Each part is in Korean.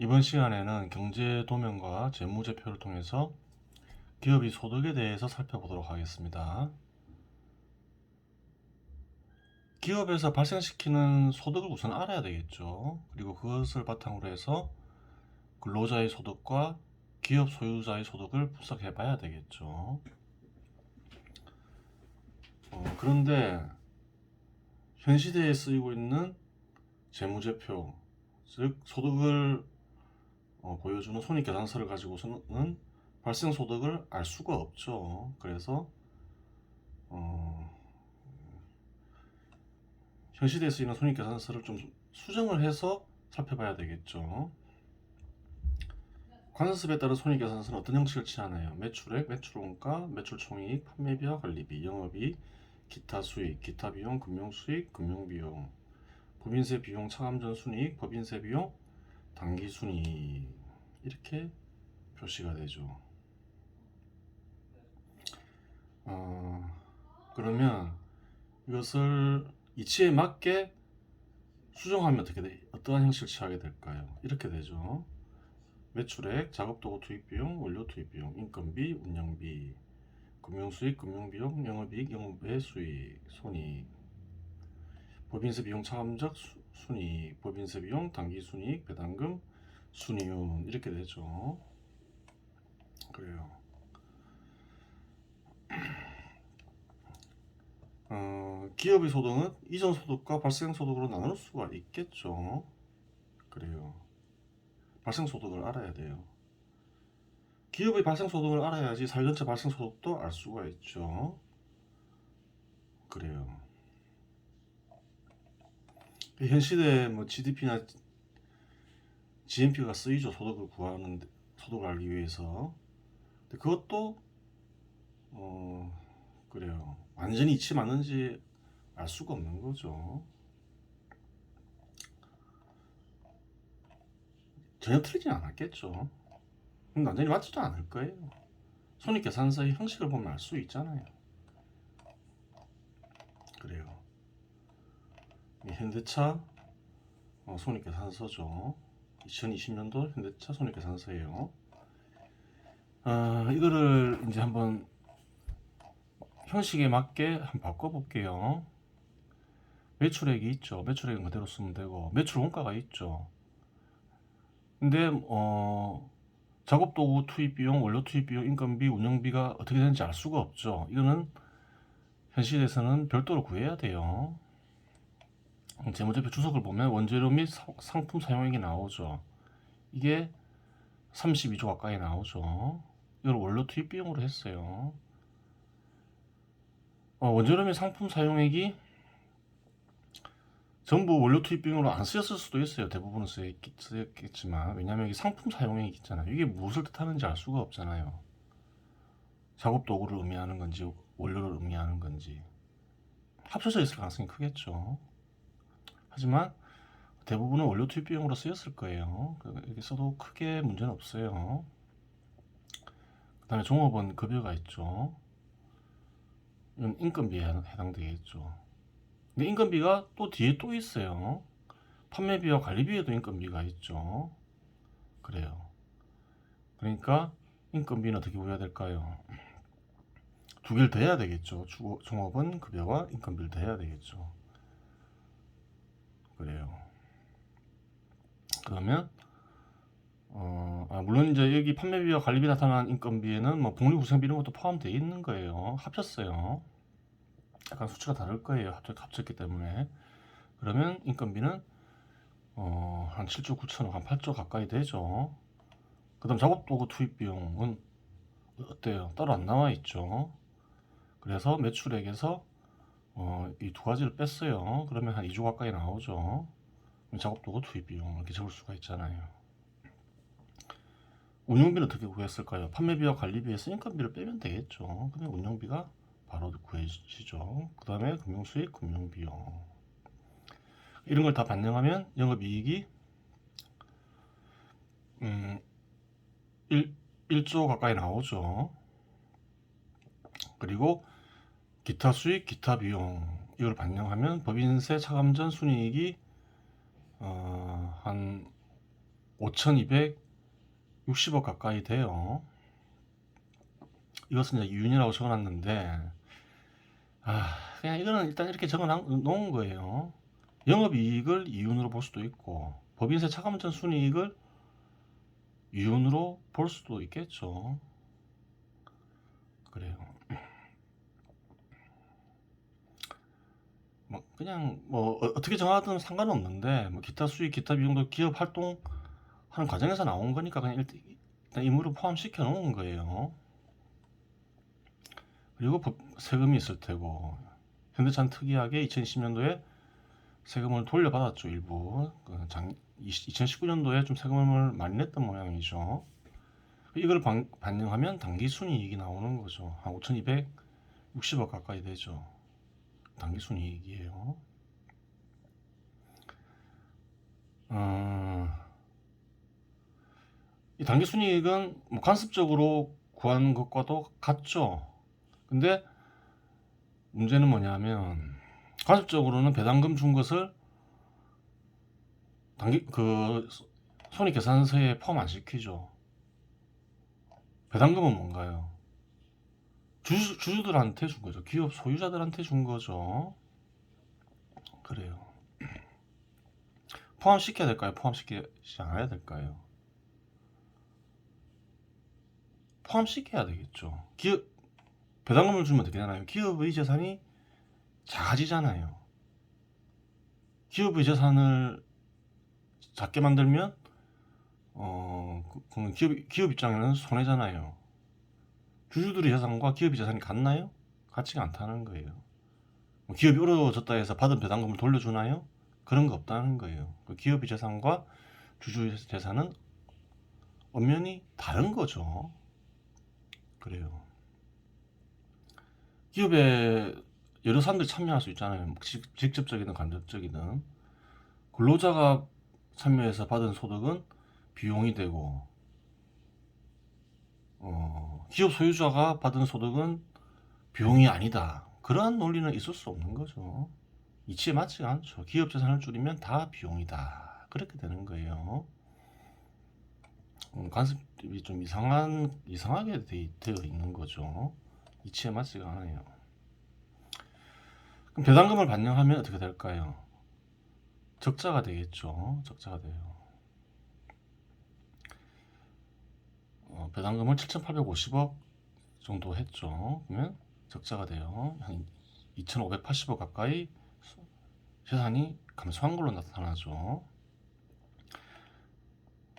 이번 시간에는 경제 도면과 재무제표를 통해서 기업의 소득에 대해서 살펴보도록 하겠습니다. 기업에서 발생시키는 소득을 우선 알아야 되겠죠. 그리고 그것을 바탕으로 해서 근로자의 소득과 기업 소유자의 소득을 분석해 봐야 되겠죠. 어, 그런데 현 시대에 쓰이고 있는 재무제표, 즉 소득을 어, 보여주는 손익계산서를 가지고서는 발생 소득을 알 수가 없죠. 그래서 어, 현 시대에 쓰이는 손익계산서를 좀 수정을 해서 살펴봐야 되겠죠. 관세습에 따른 손익계산서는 어떤 형식을 취하나요? 매출액, 매출원가, 매출총이익, 판매비와 관리비, 영업이익, 기타 수익, 기타 비용, 금융 수익, 금융 비용, 법인세 비용, 차감전 순이익, 법인세 비용, 단기 순이익 이렇게 표시가 되죠. 어, 그러면 이것을 이치에 맞게 수정하면 어떻게 돼? 어떠한 형식을 취하게 될까요? 이렇게 되죠. 매출액, 작업도구 투입비용, 원료 투입비용, 인건비, 운영비, 금융수익, 금융비용, 영업이익, 영업외 수익, 손익, 법인세 비용 차감적 수- 순이익, 법인세 비용, 단기 순이익, 배당금, 순이윤 이렇게 되죠. 그래요. 어, 기업의 소득은 이전 소득과 발생 소득으로 나눌 수가 있겠죠. 그래요. 발생 소득을 알아야 돼요. 기업의 발생 소득을 알아야지 사회 전체 발생 소득도 알 수가 있죠. 그래요. 현 시대에 뭐 GDP나 GNP가 쓰이죠. 소득을 구하는 데- 소득을 알기 위해서. 근데 그것도 어 그래요. 완전히 이치 맞는지 알 수가 없는 거죠. 전혀 틀리진 않았겠죠. 완전히 맞지도 않을 거예요. 손익계산서의 형식을 보면 알 수 있잖아요. 이 현대차 어, 손익계산서죠. 2020년도 현대차 손익계산서예요. 아, 이거를 이제 한번 형식에 맞게 한번 바꿔볼게요. 매출액이 있죠. 매출액은 그대로 쓰면 되고 매출 원가가 있죠. 근데 어 작업도구 투입 비용, 원료 투입 비용, 인건비, 운영비가 어떻게 되는지 알 수가 없죠. 이거는 현실에서는 별도로 구해야 돼요. 재무제표 주석을 보면 원재료 및 사- 상품 사용액이 나오죠. 이게 32조 가까이 나오죠. 이걸 원료 투입 비용으로 했어요. 어, 원재료 및 상품 사용액이 전부 원료 투입 비용으로 안 쓰였을 수도 있어요. 대부분은 쓰였겠, 쓰였겠지만 왜냐하면 이게 상품 사용액이 있잖아요. 이게 무엇을 뜻하는지 알 수가 없잖아요. 작업 도구를 의미하는 건지 원료를 의미하는 건지 합쳐져 있을 가능성이 크겠죠. 하지만 대부분은 원료 투입 비용으로 쓰였을 거예요. 그- 이렇게 써도 크게 문제는 없어요. 그 다음에 종업원 급여가 있죠. 이건 인건비에 해당- 해당되겠죠. 근데 인건비가 또 뒤에 또 있어요. 판매비와 관리비에도 인건비가 있죠. 그래요. 그러니까 인건비는 어떻게 구해야 될까요? 두 개를 더 해야 되겠죠. 주- 종업원 급여와 인건비를 더 해야 되겠죠. 그래요. 그러면 어, 아, 물론 이제 여기 판매비와 관리비 나타난 인건비에는 뭐 복리후생비 이런 것도 포함되어 있는 거예요. 합쳤어요. 약간 수치가 다를 거예요. 합쳤, 합쳤기 때문에. 그러면 인건비는 어, 한 7조 9천억, 한 8조 가까이 되죠. 그 다음 작업도구 투입 비용은 어때요? 따로 안 나와 있죠. 그래서 매출액에서 어, 이 두 가지를 뺐어요. 그러면 한 2조 가까이 나오죠. 작업도구 투입 비용 이렇게 적을 수가 있잖아요. 운영비는 어떻게 구했을까요? 판매비와 관리비에서 인건비를 빼면 되겠죠. 그러면 운영비가 바로 구해지죠. 그 다음에 금융수익, 금융비용 이런 걸 다 반영하면 영업이익이 음, 1, 1조 가까이 나오죠. 그리고 기타 수익, 기타 비용 이걸 반영하면 법인세 차감전 순이익이 어, 한 5,260억 가까이 돼요. 이것은 이제 이윤이라고 적어놨는데 아 그냥 이거는 일단 이렇게 적어 놓은 거예요. 영업이익을 이윤으로 볼 수도 있고 법인세 차감전 순이익을 이윤으로 볼 수도 있겠죠. 그래요. 뭐 그냥 뭐 어- 어떻게 정하든 상관없는데 뭐 기타 수익, 기타 비용도 기업 활동하는 과정에서 나온 거니까 그냥 일단 일단 임무를 포함시켜 놓은 거예요. 그리고 법- 세금이 있을 테고 현대차는 특이하게 2020년도에 세금을 돌려받았죠 일부 그 장, 2019년도에 좀 세금을 많이 냈던 모양이죠. 이걸 반, 반영하면 당기 순이익이 나오는 거죠. 한 5,260억 가까이 되죠. 당기 순이익이에요. 어, 이 당기 순이익은 뭐 관습적으로 구한 것과도 같죠. 근데 문제는 뭐냐면 관습적으로는 배당금 준 것을 당기 그 손익 계산서에 포함 안 시키죠. 배당금은 뭔가요? 주주, 주주들한테 준 거죠. 기업 소유자들한테 준 거죠. 그래요. 포함시켜야 될까요? 포함시키지 않아야 될까요? 포함시켜야 되겠죠. 기업 배당금을 주면 되나요? 기업의 재산이 작아지잖아요. 기업의 재산을 작게 만들면 어 그- 기업 기업 입장에는 손해잖아요. 주주들의 재산과 기업의 재산이 같나요? 같지가 않다는 거예요. 뭐 기업이 어려워졌다 해서 받은 배당금을 돌려주나요? 그런 거 없다는 거예요. 그 기업의 재산과 주주의 재산은 엄연히 다른 거죠. 그래요. 기업에 여러 사람들이 참여할 수 있잖아요. 뭐 직- 직접적이든 간접적이든. 근로자가 참여해서 받은 소득은 비용이 되고, 어, 기업 소유자가 받은 소득은 비용이 아니다. 그러한 논리는 있을 수 없는 거죠. 이치에 맞지가 않죠. 기업 재산을 줄이면 다 비용이다. 그렇게 되는 거예요. 음, 관습이 좀 이상한, 이상하게 돼, 되어 있는 거죠. 이치에 맞지가 않아요. 그럼 배당금을 반영하면 어떻게 될까요? 적자가 되겠죠. 적자가 돼요. 어, 배당금을 7,850억 정도 했죠. 그러면 적자가 돼요. 한 2,580억 가까이 재산이 감소한 걸로 나타나죠.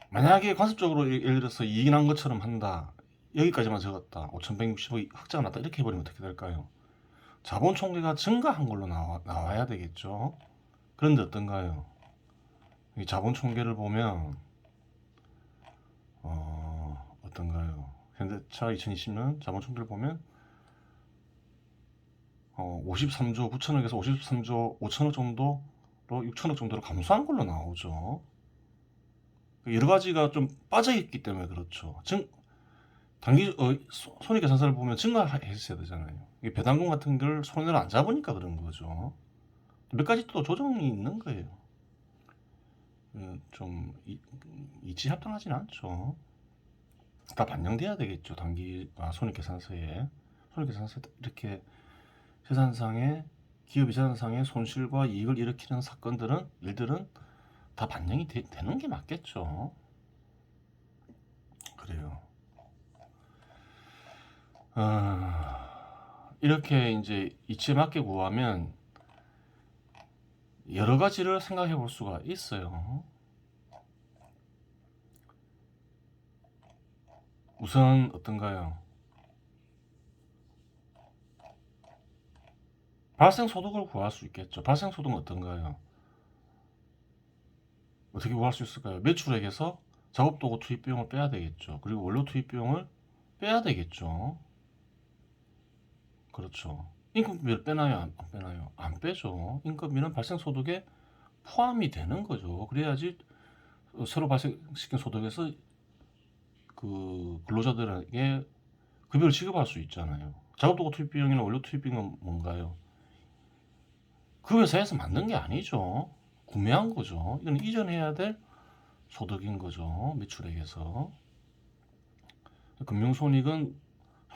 만약에 관습적으로 예- 예를 들어서 이익이 난 것처럼 한다. 여기까지만 적었다. 5,160억이 흑자가 났다. 이렇게 해버리면 어떻게 될까요? 자본 총계가 증가한 걸로 나와, 나와야 되겠죠. 그런데 어떤가요? 이 자본 총계를 보면 어, 어떤가요? 현대차 2020년 자본 총계를 보면 어, 53조 9천억에서 53조 5천억 정도로 6천억 정도로 감소한 걸로 나오죠. 여러 가지가 좀 빠져 있기 때문에 그렇죠. 증 단기 어, 소- 손익 계산서를 보면 증가했어야 되잖아요. 이게 배당금 같은 걸 손해를 안 잡으니까 그런 거죠. 몇 가지 또 조정이 있는 거예요. 음, 좀 이- 이치 합당하지는 않죠. 다 반영돼야 되겠죠. 단기 아, 손익계산서에 손익계산서에 이렇게 재산상의 기업의 재산상의 손실과 이익을 일으키는 사건들은 일들은 다 반영이 되, 되는 게 맞겠죠. 그래요. 아, 이렇게 이제 이치에 맞게 구하면 여러 가지를 생각해 볼 수가 있어요. 우선 어떤가요? 발생 소득을 구할 수 있겠죠. 발생 소득은 어떤가요? 어떻게 구할 수 있을까요? 매출액에서 작업도구 투입 비용을 빼야 되겠죠. 그리고 원료 투입 비용을 빼야 되겠죠. 그렇죠. 인건비를 빼나요? 안, 안 빼나요? 안 빼죠. 인건비는 발생 소득에 포함이 되는 거죠. 그래야지 어, 새로 발생시킨 소득에서 그 근로자들에게 급여를 지급할 수 있잖아요. 작업도구 투입 비용이나 원료 투입 비용은 뭔가요? 그 회사에서 만든 게 아니죠. 구매한 거죠. 이건 이전해야 될 소득인 거죠. 매출액에서. 금융손익은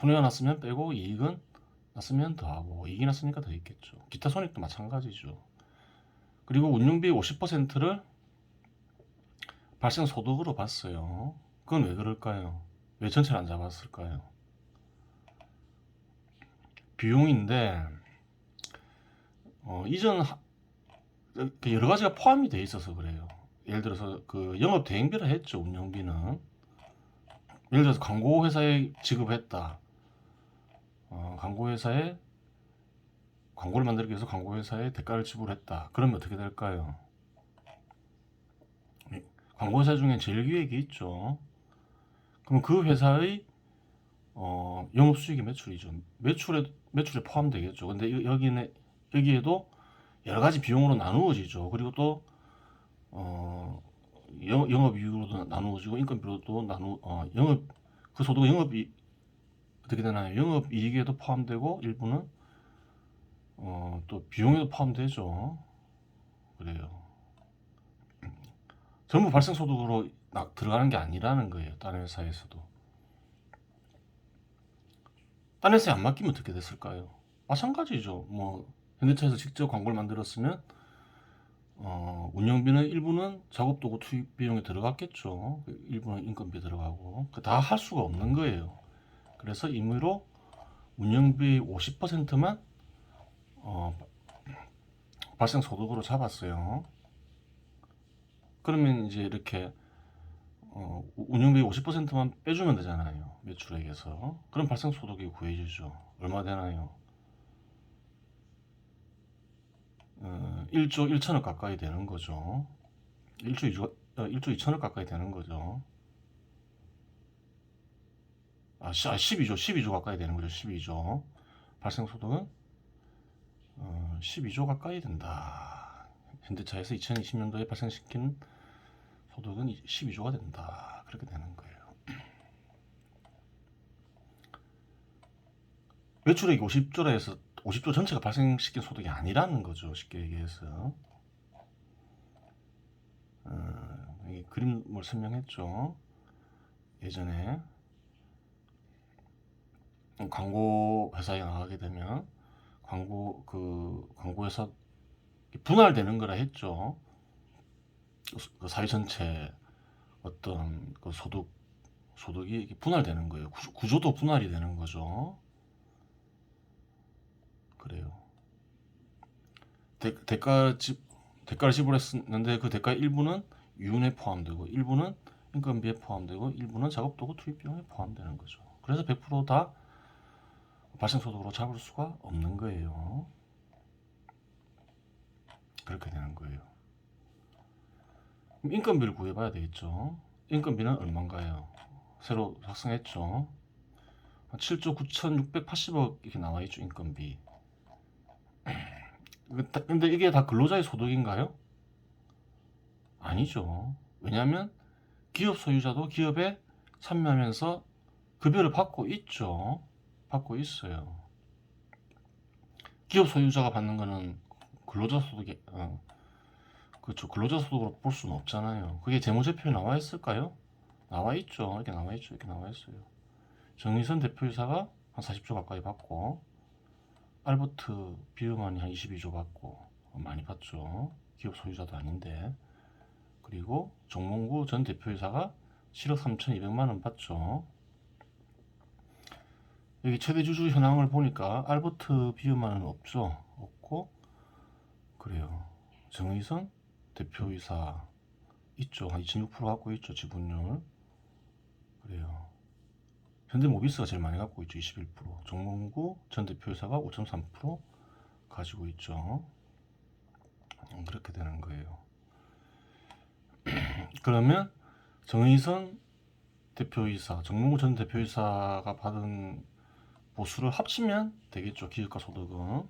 손해가 났으면 빼고 이익은 났으면 더하고 이익이 났으니까 더 있겠죠. 기타 손익도 마찬가지죠. 그리고 운용비 50%를 발생 소득으로 봤어요. 그건 왜 그럴까요? 왜 전체를 안 잡았을까요? 비용인데 어, 이전 하- 그 여러 가지가 포함이 돼 있어서 그래요. 예를 들어서 그 영업 대행비를 했죠 운영비는. 예를 들어서 광고 회사에 지급했다. 어, 광고 회사에 광고를 만들기 위해서 광고 회사에 대가를 지불했다. 그러면 어떻게 될까요? 이 광고 회사 중에 제일 기획이 있죠. 그럼 그 회사의 어, 영업 수익이 매출이죠. 매출에 매출에 포함되겠죠. 근데 여- 여기는 여기에도 여러 가지 비용으로 나누어지죠. 그리고 또 어, 영, 영업 이익으로도 나누어지고 인건비로도 나누 어, 영업 그 소득은 영업이 어떻게 되나요? 영업 이익에도 포함되고 일부는 어, 또 비용에도 포함되죠. 그래요. 전부 발생 소득으로 나- 들어가는 게 아니라는 거예요. 다른 회사에서도. 다른 회사에 안 맡기면 어떻게 됐을까요? 마찬가지죠. 뭐 현대차에서 직접 광고를 만들었으면 어, 운영비는 일부는 작업도구 투입 비용에 들어갔겠죠. 그 일부는 인건비 들어가고 다 할 수가 없는 거예요. 그래서 임의로 운영비 50%만 어, 발생 소득으로 잡았어요. 그러면 이제 이렇게 어, 운영비 50%만 빼주면 되잖아요. 매출액에서. 그럼 발생 소득이 구해지죠. 얼마 되나요? 어, 1조 1천억 가까이 되는 거죠. 1조 2조, 어, 1조 2천억 가까이 되는 거죠. 아, 시- 아, 12조, 12조 가까이 되는 거죠. 12조. 발생 소득은 어, 12조 가까이 된다. 현대차에서 2020년도에 발생시킨 소득은 12조가 된다. 그렇게 되는 거예요. 매출액이 50조라 해서 50조 전체가 발생시킨 소득이 아니라는 거죠. 쉽게 얘기해서. 어, 이 그림을 설명했죠. 예전에 광고 회사에 나가게 되면 광고 그 광고 회사 분할되는 거라 했죠. 그 사회 전체 어떤 그 소득 소득이 분할되는 거예요. 구- 구조도 분할이 되는 거죠. 그래요. 대, 대가 지, 대가를 지불했는데 그 대가 일부는 유은에 포함되고 일부는 인건비에 포함되고 일부는 작업도구 투입 비용에 포함되는 거죠. 그래서 100%다 발생 소득으로 잡을 수가 없는 거예요. 그렇게 되는 거예요. 인건비를 구해봐야 되겠죠. 인건비는 얼마인가요? 새로 작성했죠. 7조 9,680억 이렇게 나와 있죠, 인건비. 근데 이게 다 근로자의 소득인가요? 아니죠. 왜냐하면 기업 소유자도 기업에 참여하면서 급여를 받고 있죠. 받고 있어요. 기업 소유자가 받는 거는 근로자 소득이 어, 그렇죠. 근로자 소득으로 볼 수는 없잖아요. 그게 재무제표에 나와 있을까요? 나와 있죠. 이렇게 나와 있죠. 이렇게 나와 있어요. 정의선 대표이사가 한 40조 가까이 받고 알버트 비어만이 한 22조 받고 많이 받죠. 기업 소유자도 아닌데 그리고 정몽구 전 대표이사가 7억 3,200만 원 받죠. 여기 최대 주주 현황을 보니까 알버트 비어만은 없죠. 없고 그래요. 정의선 대표이사 있죠. 한 2.6% 갖고 있죠. 지분율. 그래요. 현대모비스가 제일 많이 갖고 있죠. 21%. 정몽구 전 대표이사가 5.3% 가지고 있죠. 음, 그렇게 되는 거예요. 그러면 정의선 대표이사, 정몽구 전 대표이사가 받은 보수를 합치면 되겠죠. 기업가 소득은.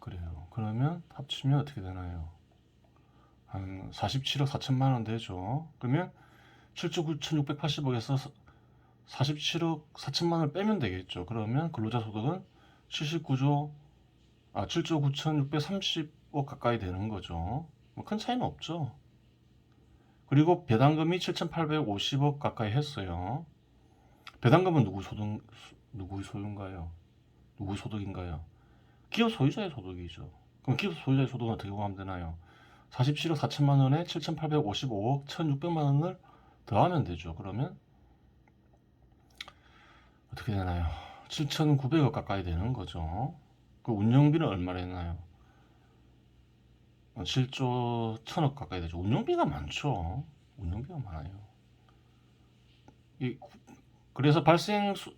그래요. 그러면 합치면 어떻게 되나요? 한 47억 4천만 원 되죠. 그러면 7조 9,680억에서 47억 4천만 원을 빼면 되겠죠. 그러면 근로자 소득은 79조 아 7조 9,630억 가까이 되는 거죠. 뭐 큰 차이는 없죠. 그리고 배당금이 7,850억 가까이 했어요. 배당금은 누구 소득 누구의 소유인가요? 누구의 소득인가요? 기업 소유자의 소득이죠. 그럼 기업 소유자의 소득은 어떻게 구하면 되나요? 47억 4천만 원에 7,855억 1,600만 원을 더하면 되죠. 그러면 어떻게 되나요? 7,900억 가까이 되는 거죠. 그 운영비는 얼마나 했나요? 7조 1천억 가까이 되죠. 운영비가 많죠. 운영비가 많아요. 이, 그래서 발생 소,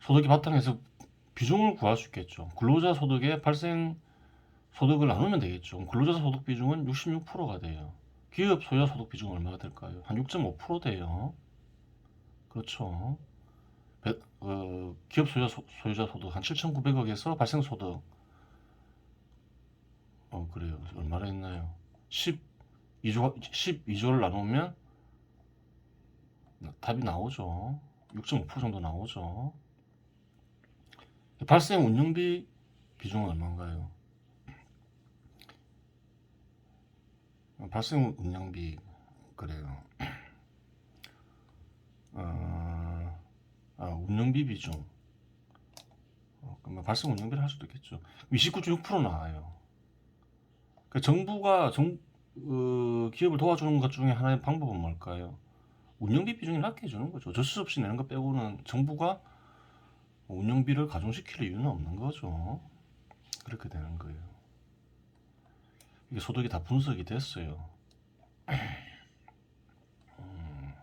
소득이 바탕에서 비중을 구할 수 있겠죠. 근로자 소득에 발생 소득을 나누면 되겠죠. 근로자 소득 비중은 66%가 돼요. 기업 소유자 소득 비중은 얼마가 될까요? 한 6.5% 돼요. 그렇죠. 배- 어, 기업 소유자, 소, 소유자 소득 한 7,900억에서 발생 소득 어 그래요. 얼마나 했나요? 12조 12조를 나누면 답이 나오죠. 6.5% 정도 나오죠. 발생 운영비 비중은 얼마인가요? 발생 운영비 그래요. 어, 아, 운영비 비중. 어, 그러면 발생 운영비를 할 수도 있겠죠. 29.6% 나와요. 그 정부가 정, 어, 기업을 도와주는 것 중에 하나의 방법은 뭘까요? 운영비 비중이 낮게 해주는 거죠. 어쩔 수 없이 내는 것 빼고는 정부가 운영비를 가중시킬 이유는 없는 거죠. 그렇게 되는 거예요. 이게 소득이 다 분석이 됐어요. 음.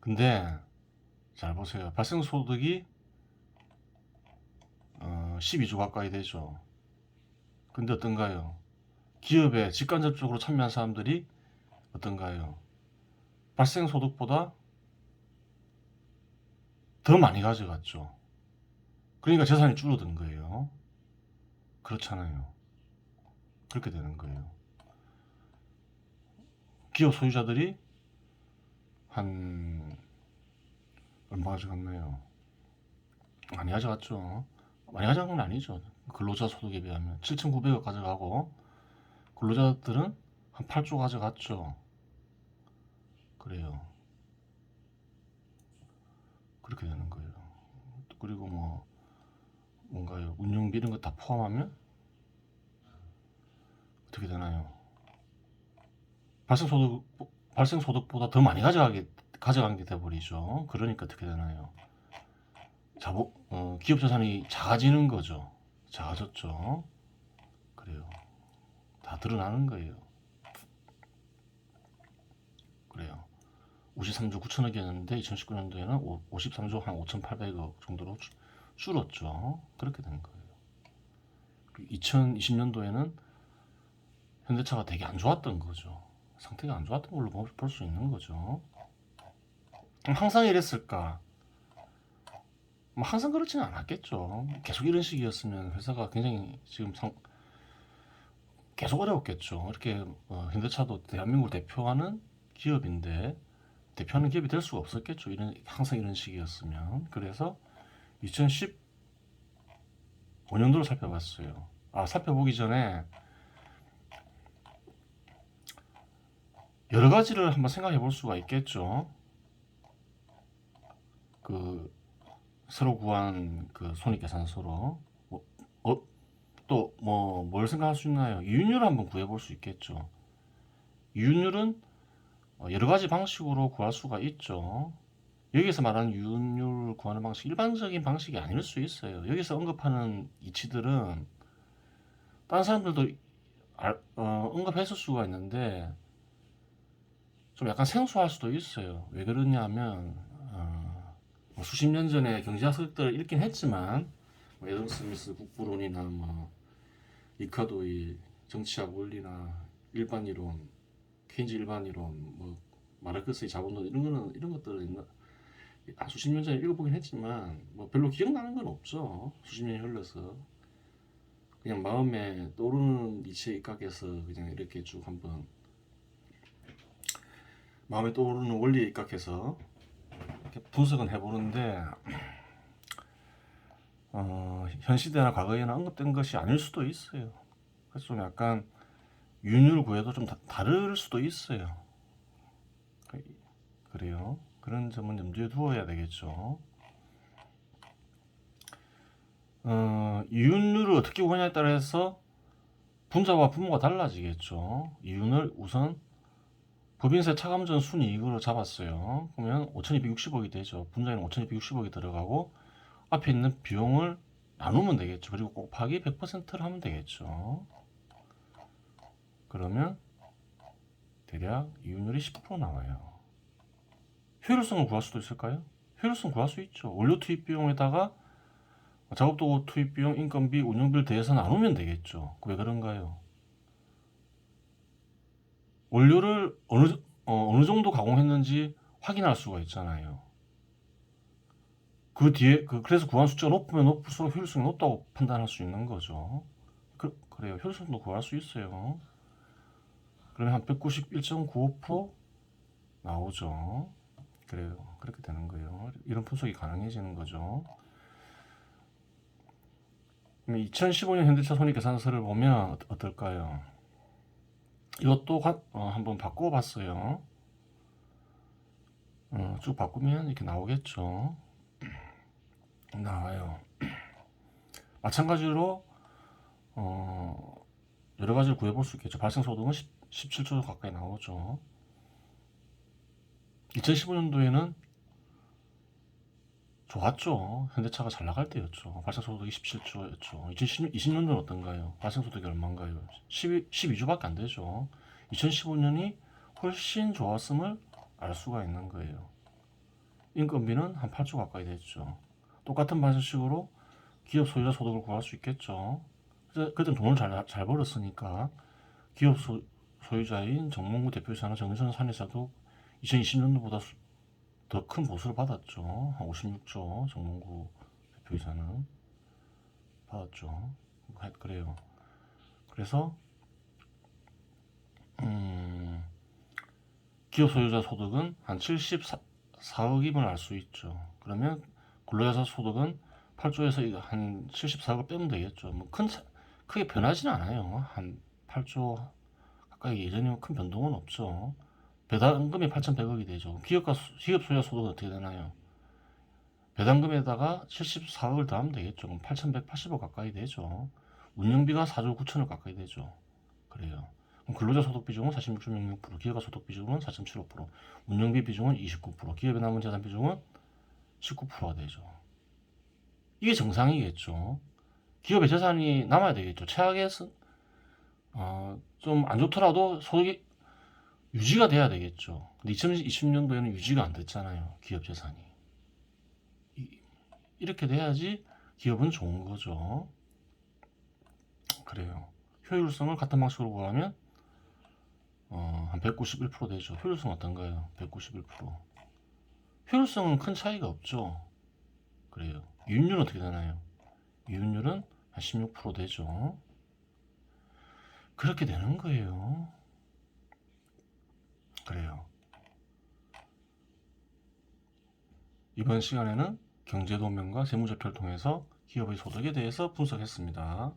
근데 잘 보세요. 발생 소득이 어, 12조 가까이 되죠. 근데 어떤가요? 기업에 직간접적으로 참여한 사람들이 어떤가요? 발생 소득보다 더 많이 가져갔죠. 그러니까 재산이 줄어든 거예요. 그렇잖아요. 그렇게 되는 거예요. 기업 소유자들이 한 얼마 가져갔나요? 많이 가져갔죠. 많이 가져간 건 아니죠. 근로자 소득에 비하면 7,900억 가져가고 근로자들은 한 8조 가져갔죠. 그래요. 그렇게 되는 거예요. 그리고 뭐 뭔가요? 운영비 이런 거 다 포함하면 어떻게 되나요? 발생 소득 발생 소득보다 더 많이 가져가게 가져간 게 돼버리죠. 그러니까 어떻게 되나요? 자보, 어, 기업 자산이 작아지는 거죠. 작아졌죠. 그래요. 다 드러나는 거예요. 그래요. 53조 9천억이었는데 2019년도에는 53조 한 5,800억 정도로 줄- 줄었죠. 그렇게 된 거예요. 2020년도에는 현대차가 되게 안 좋았던 거죠. 상태가 안 좋았던 걸로 볼 수 있는 거죠. 항상 이랬을까? 뭐 항상 그렇지는 않았겠죠. 계속 이런 식이었으면 회사가 굉장히 지금 상, 계속 어려웠겠죠. 이렇게 어, 현대차도 대한민국을 대표하는 기업인데 대표하는 기업이 될 수가 없었겠죠. 이런 항상 이런 식이었으면 그래서 2015년도를 살펴봤어요. 아 살펴보기 전에 여러 가지를 한번 생각해 볼 수가 있겠죠. 그 새로 구한 그 손익계산서로 뭐, 어, 또뭐 뭘 생각할 수 있나요? 이윤율을 한번 구해 볼 수 있겠죠. 이윤율은 어, 여러 가지 방식으로 구할 수가 있죠. 여기서 말하는 이윤율 구하는 방식 일반적인 방식이 아닐 수 있어요. 여기서 언급하는 이치들은 다른 사람들도 알- 어, 언급했을 수가 있는데 좀 약간 생소할 수도 있어요. 왜 그러냐면 어, 뭐 수십 년 전에 경제학 서적들을 읽긴 했지만 뭐 에덤 스미스 국부론이나 뭐 리카도의 정치학 원리나 일반 이론, 케인즈 일반 이론, 뭐 마르크스의 자본론 이런 거는 이런 있나 아, 수십 년 전에 읽어보긴 했지만 뭐 별로 기억나는 건 없죠. 수십 년이 흘러서 그냥 마음에 떠오르는 이치에 입각해서 그냥 이렇게 쭉 한번 마음에 떠오르는 원리에 입각해서 분석은 해보는데 어, 현 시대나 과거에는 언급된 것이 아닐 수도 있어요. 그래서 좀 약간 이윤율 구해도 좀 다, 다를 수도 있어요. 그- 그래요. 그런 점은 염두에 두어야 되겠죠. 어, 이윤율을 어떻게 구하냐에 따라서 분자와 분모가 달라지겠죠. 이윤을 우선 법인세 차감전 순이익으로 잡았어요. 그러면 5,260억이 되죠. 분자에는 5,260억이 들어가고 앞에 있는 비용을 나누면 되겠죠. 그리고 곱하기 100%를 하면 되겠죠. 그러면 대략 이윤율이 10% 나와요. 효율성을 구할 수도 있을까요? 효율성 구할 수 있죠. 원료 투입 비용에다가 작업도구 투입 비용, 인건비, 운영비를 대해서 나누면 되겠죠. 왜 그런가요? 원료를 어느, 어, 어느 정도 가공했는지 확인할 수가 있잖아요. 그 뒤에 그 그래서 구한 숫자가 높으면 높을수록 효율성이 높다고 판단할 수 있는 거죠. 그, 그래요. 효율성도 구할 수 있어요. 그러면 한 191.95% 나오죠. 그래요. 그렇게 되는 거예요. 이런 분석이 가능해지는 거죠. 2015년 현대차 손익계산서를 보면 어- 어떨까요? 이것도 가- 어, 한번 바꿔봤어요. 어, 쭉 바꾸면 이렇게 나오겠죠. 나와요. 마찬가지로 어, 여러 가지를 구해볼 수 있겠죠. 발생 소득은 10, 17조 가까이 나오죠. 2015년도에는 좋았죠. 현대차가 잘 나갈 때였죠. 발생소득이 17조였죠. 2020년도는 어떤가요? 발생소득이 얼마인가요? 12, 12조밖에 안 되죠. 2015년이 훨씬 좋았음을 알 수가 있는 거예요. 인건비는 한 8조 가까이 됐죠. 똑같은 방식으로 기업 소유자 소득을 구할 수 있겠죠. 그때 돈을 잘, 잘 벌었으니까 기업 소, 소유자인 정몽구 대표이사나 정의선 산이사도 2020년도보다 더 큰 보수를 받았죠. 한 56조 정몽구 대표이사는 받았죠. 하- 그래요. 그래서 음, 기업 소유자 소득은 한 74억임을 알 수 있죠. 그러면 근로자사 소득은 8조에서 한 74억을 빼면 되겠죠. 뭐 큰 크게 변하지는 않아요. 한 8조 가까이 예전이면 큰 변동은 없죠. 배당금이 8,100억이 되죠. 기업가 수- 기업 소유자 소득은 어떻게 되나요? 배당금에다가 74억을 더하면 되겠죠. 그럼 8,180억 가까이 되죠. 운영비가 4조 9천억 가까이 되죠. 그래요. 그럼 근로자 소득 비중은 46.06%, 기업가 소득 비중은 4.75%, 운영비 비중은 29%, 기업의 남은 재산 비중은 19%가 되죠. 이게 정상이겠죠. 기업의 재산이 남아야 되겠죠. 최악에서 어, 좀 안 좋더라도 소득이 유지가 돼야 되겠죠. 근데 2020년도에는 유지가 안 됐잖아요. 기업 재산이. 이, 이렇게 돼야지 기업은 좋은 거죠. 그래요. 효율성을 같은 방식으로 구하면 어, 한 191% 되죠. 효율성 어떤가요? 191%. 효율성은 큰 차이가 없죠. 그래요. 이윤율은 어떻게 되나요? 이윤율은 한 16% 되죠. 그렇게 되는 거예요. 그래요. 이번 시간에는 경제도면과 세무제표를 통해서 기업의 소득에 대해서 분석했습니다.